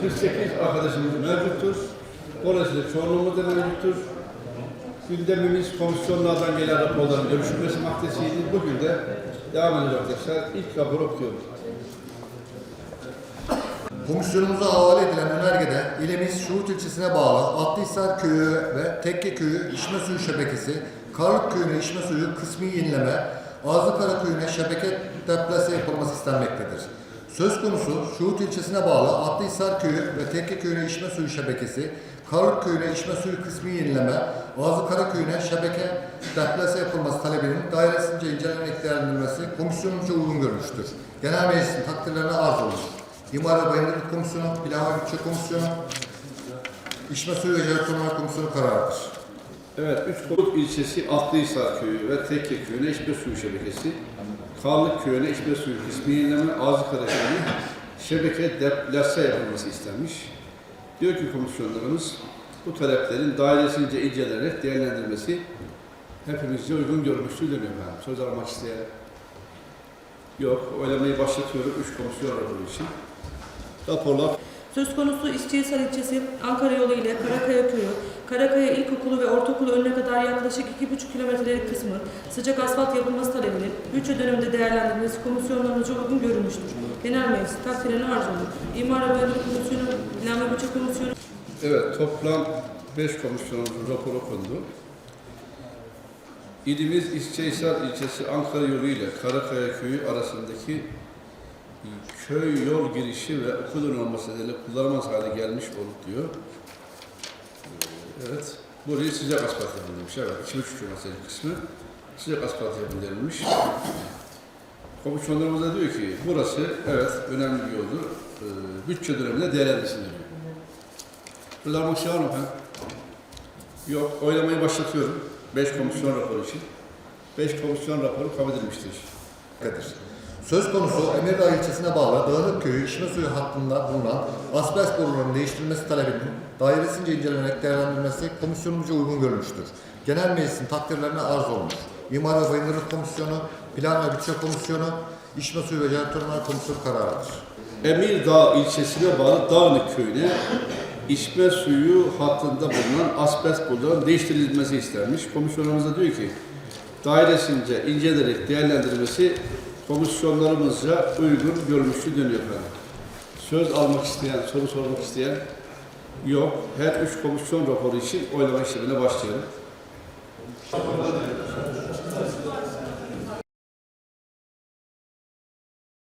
48 arkadaşımız mevcuttur. Dolayısıyla çoğunluğumuz da mevcuttur. Gündemimiz komisyonlardan gelen raporların görüşülmesi maddesiydi. Bugün de devam ediyor arkadaşlar. İlk raporu okuyorum. Komisyonumuza havale edilen önergede ilimiz Şuhut ilçesine bağlı Atlıhisar Köyü ve Tekke Köyü içme suyu şebekesi, Karlık Köyü'ne içme suyu kısmi yenileme, Ağzıkara Köyü'ne şebeke deplase yapılması istenmektedir. Söz konusu Şuhut ilçesine bağlı Atlıhisar Köyü ve Tekke Köyü'ne içme suyu şebekesi, Karlık Köyü'ne içme suyu kısmi yenileme, Ağzıkara Köyü'ne şebeke deplase yapılması talebinin dairesince incelenerek değerlendirilmesi komisyonumuzca uygun görmüştür. Genel Meclisin takdirlerine arz olur. İmar ve Bayındırlık Komisyonu, Plan ve Bütçe Komisyonu, İçme Suyu ve Jeneratörler Komisyonu kararıdır. Evet, Üçkurt ilçesi Atlıhisar köyü ve Tekke köyüne içme suyu şebekesi, Karlık köyüne içme suyu kısmi yenileme, Ağzıkara köyüne şebeke deplase yapılması istenmiş. Diyor ki komisyonlarımız, bu taleplerin dairesince incelenerek değerlendirmesi hepimizce uygun görmüştür deniyor efendim. Söz almak isteyen yok. Oylamayı başlatıyorum üç komisyon raporu için. Raporlar Söz konusu İşçihisar ilçesi Ankara yolu ile Karakaya köyü, Karakaya İlkokulu ve Ortaokulu önüne kadar yaklaşık 2,5 kilometrelik kısmı sıcak asfalt yapılması talebinin bütçe döneminde değerlendirilmesi komisyonlarınca uygun görülmüştür. Genel Meclis takdirine arz olur. İmar ve Komisyonu, Plan ve Bütçe Komisyonu, Evet, toplam 5 komisyonumuzun raporu okundu. İlimiz İsçehisar ilçesi Ankara yolu ile Karakaya köyü arasındaki köy yol girişi ve okulun olması nedeniyle kullanılmaz hale gelmiş olup diyor. Evet, burayı sıcak asfalt yapılmış. Evet, 2,5 kilometrelik kısmı sıcak asfalt yapın denilmiş. Komisyonlarımız da diyor ki burası evet önemli bir yoldur. Ee, bütçe döneminde değerlendirsin diyor. Kullanmak şey var mı efendim? Yok. Oylamayı başlatıyorum. 5 komisyon raporu için. 5 komisyon raporu kabul edilmiştir. Kadir. Söz konusu Emirdağ ilçesine bağlı Dağınık Köyü içme suyu hattında bulunan asbest borularının değiştirilmesi talebinin dairesince incelenerek değerlendirilmesi komisyonumuzca uygun görülmüştür. Genel Meclisin takdirlerine arz olmuş. İmar ve Bayındırlık Komisyonu, Plan ve Bütçe Komisyonu, İçme Suyu ve Jeneratörler Komisyonu kararıdır. Emirdağ ilçesine bağlı Dağınık köyüne içme suyu hattında bulunan asbest boruların değiştirilmesi istenmiş. Komisyonumuz da diyor ki dairesince incelerek değerlendirilmesi komisyonlarımızca uygun görmüştür deniyor efendim. Söz almak isteyen, soru sormak isteyen yok. Her üç komisyon raporu için oylama işlemine başlayalım.